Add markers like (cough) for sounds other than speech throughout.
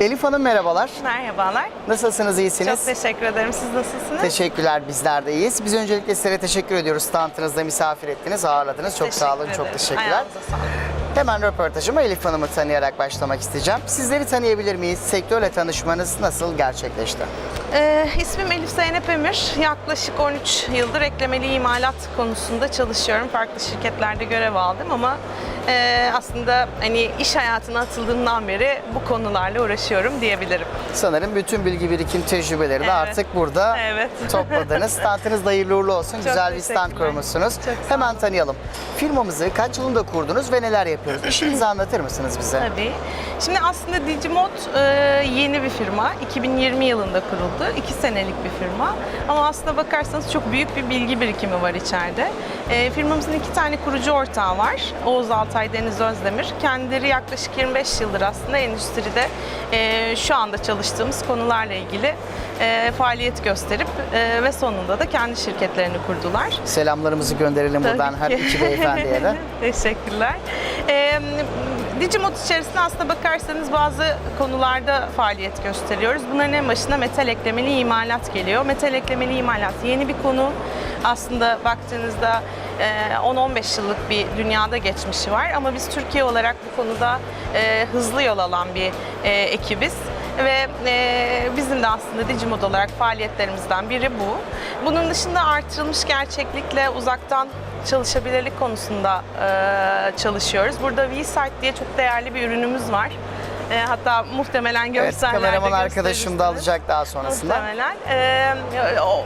Elif Hanım merhabalar. Merhabalar. Nasılsınız, iyisiniz? Çok teşekkür ederim. Siz nasılsınız? Teşekkürler, bizler de iyiyiz. Biz öncelikle sizlere teşekkür ediyoruz. Standınızda misafir ettiniz, ağırladınız. Çok sağ olun, Teşekkür çok ederim. teşekkürler. Ayağınıza sağlık. Hemen röportajıma Elif Hanım'ı tanıyarak başlamak isteyeceğim. Sizleri tanıyabilir miyiz? Sektörle tanışmanız nasıl gerçekleşti? Ee, ismim Elif Zeynep Emir. Yaklaşık 13 yıldır eklemeli imalat konusunda çalışıyorum. Farklı şirketlerde görev aldım ama e, aslında hani iş hayatına atıldığımdan beri bu konularla uğraşıyorum diyebilirim. Sanırım bütün bilgi birikim tecrübeleri de Evet. artık burada Evet. (laughs) topladınız. Standınız da hayırlı uğurlu olsun. Güzel bir stand teşekkürler. kurmuşsunuz. Çok sağ Hemen tanıyalım. Firmamızı kaç yılında kurdunuz ve neler yapıyoruz? İşinizi (clears throat) anlatır mısınız bize? Tabii. Şimdi aslında Digimod e, yeni bir firma. 2020 yılında kuruldu. 2 senelik bir firma. Ama aslında bakarsanız çok büyük bir bilgi birikimi var içeride. E, firmamızın iki tane kurucu ortağı var. Oğuz Altay, Deniz Özdemir. Kendileri yaklaşık 25 yıldır aslında endüstride e, şu anda çalıştığımız konularla ilgili e, faaliyet gösterip e, ve sonunda da kendi şirketlerini kurdular. Selamlarımızı gönderelim Tabii buradan her ki. iki beyefendiye de. (laughs) Teşekkürler. Ee, Digimod içerisinde aslında bakarsanız bazı konularda faaliyet gösteriyoruz. Bunların en başında metal eklemeli imalat geliyor. Metal eklemeli imalat yeni bir konu. Aslında baktığınızda e, 10-15 yıllık bir dünyada geçmişi var ama biz Türkiye olarak bu konuda e, hızlı yol alan bir e, ekibiz. Ve e, bizim de aslında Digimod olarak faaliyetlerimizden biri bu. Bunun dışında artırılmış gerçeklikle uzaktan çalışabilirlik konusunda e, çalışıyoruz. Burada V-Site diye çok değerli bir ürünümüz var. E, hatta muhtemelen Evet, görsellerde kameraman arkadaşım da alacak daha sonrasında. Muhtemelen. O-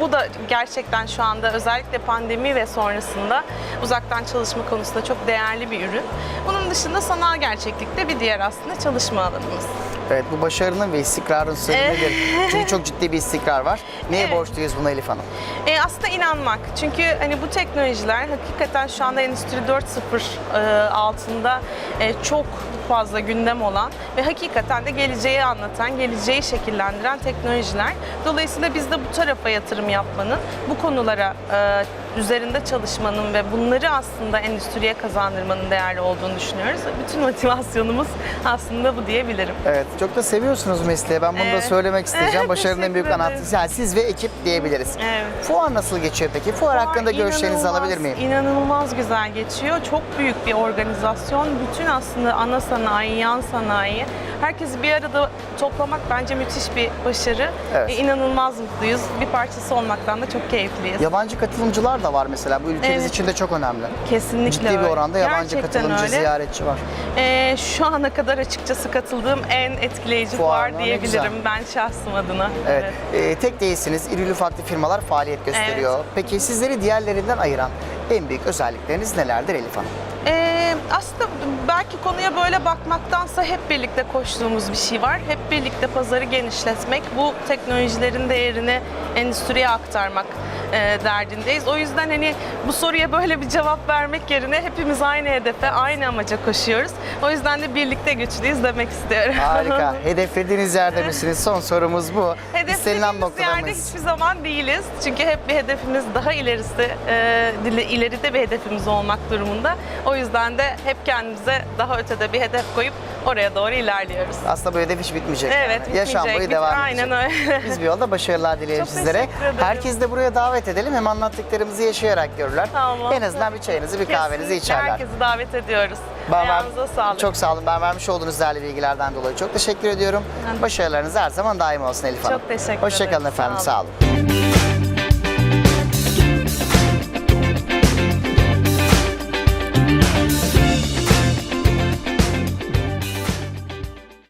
bu da gerçekten şu anda özellikle pandemi ve sonrasında uzaktan çalışma konusunda çok değerli bir ürün. Bunun dışında sanal gerçeklikte bir diğer aslında çalışma alanımız. Evet bu başarının ve istikrarın sırrı Evet. nedir? Çünkü (laughs) çok ciddi bir istikrar var. Neye Evet. borçluyuz buna Elif Hanım? E, aslında inanmak. Çünkü hani bu teknolojiler hakikaten şu anda Endüstri 4.0 e, altında e, çok fazla gündem olan ve hakikaten de geleceği anlatan, geleceği şekillendiren teknolojiler. Dolayısıyla biz de bu tarafa yatırım yapmanın, bu konulara e, üzerinde çalışmanın ve bunları aslında endüstriye kazandırmanın değerli olduğunu düşünüyoruz. Bütün motivasyonumuz aslında bu diyebilirim. Evet çok da seviyorsunuz mesleği. Ben bunu da Evet. söylemek isteyeceğim. (laughs) Başarının en büyük anahtarı. Yani siz ve ekip diyebiliriz. Evet. Fuar nasıl geçiyor peki? Fuar, hakkında görüşlerinizi alabilir miyim? İnanılmaz güzel geçiyor. Çok büyük bir organizasyon. Bütün aslında ana sanayi, yan sanayi, herkesi bir arada toplamak bence müthiş bir başarı. Evet. E, inanılmaz mutluyuz. Bir parçası olmaktan da çok keyifliyiz. Yabancı katılımcılar da var mesela. Bu ülkemiz Evet. için de çok önemli. Kesinlikle Ciddi bir öyle. oranda yabancı Gerçekten katılımcı, öyle. ziyaretçi var. E, şu ana kadar açıkçası katıldığım en etkileyici Fuar fuar? Ne diyebilirim güzel. ben şahsım adına. Evet. Ee, tek değilsiniz. İrili ufaklı firmalar faaliyet gösteriyor. Peki sizleri diğerlerinden ayıran en büyük özellikleriniz nelerdir Elif Hanım? Ee, aslında belki konuya böyle bakmaktansa hep birlikte koştuğumuz bir şey var. Hep birlikte pazarı genişletmek, bu teknolojilerin değerini endüstriye aktarmak e, derdindeyiz. O yüzden hani bu soruya böyle bir cevap vermek yerine hepimiz aynı hedefe, aynı amaca koşuyoruz. O yüzden de birlikte güçlüyüz demek istiyorum. Harika. (laughs) Hedeflediğiniz yerde misiniz? Son sorumuz bu. Hedeflediğimiz yerde hiçbir zaman değiliz. Çünkü hep bir hedefimiz daha ilerisi, e, ileride bir hedefimiz olmak durumunda. O yüzden de hep kendimize daha ötede bir hedef koyup oraya doğru ilerliyoruz. Aslında bu hedef hiç bitmeyecek. Evet, yani. Yaşam bitmeyecek. boyu devam Aynen edecek. öyle. Biz bir yolda başarılar dileyelim Çok sizlere. teşekkür ederim. Herkes de buraya davet edelim. Hem anlattıklarımızı yaşayarak görürler. Tamam. En azından bir çayınızı, bir kahvenizi Kesinlikle içerler. Herkesi davet ediyoruz. Ben ver- Ayağınıza sağlık. Çok sağ olun. Ben vermiş olduğunuz değerli bilgilerden dolayı çok teşekkür ediyorum. Ben- Başarılarınız her zaman daim olsun Elif Hanım. Çok teşekkür Hoşçakalın ederim. efendim. Sağ Sağ olun.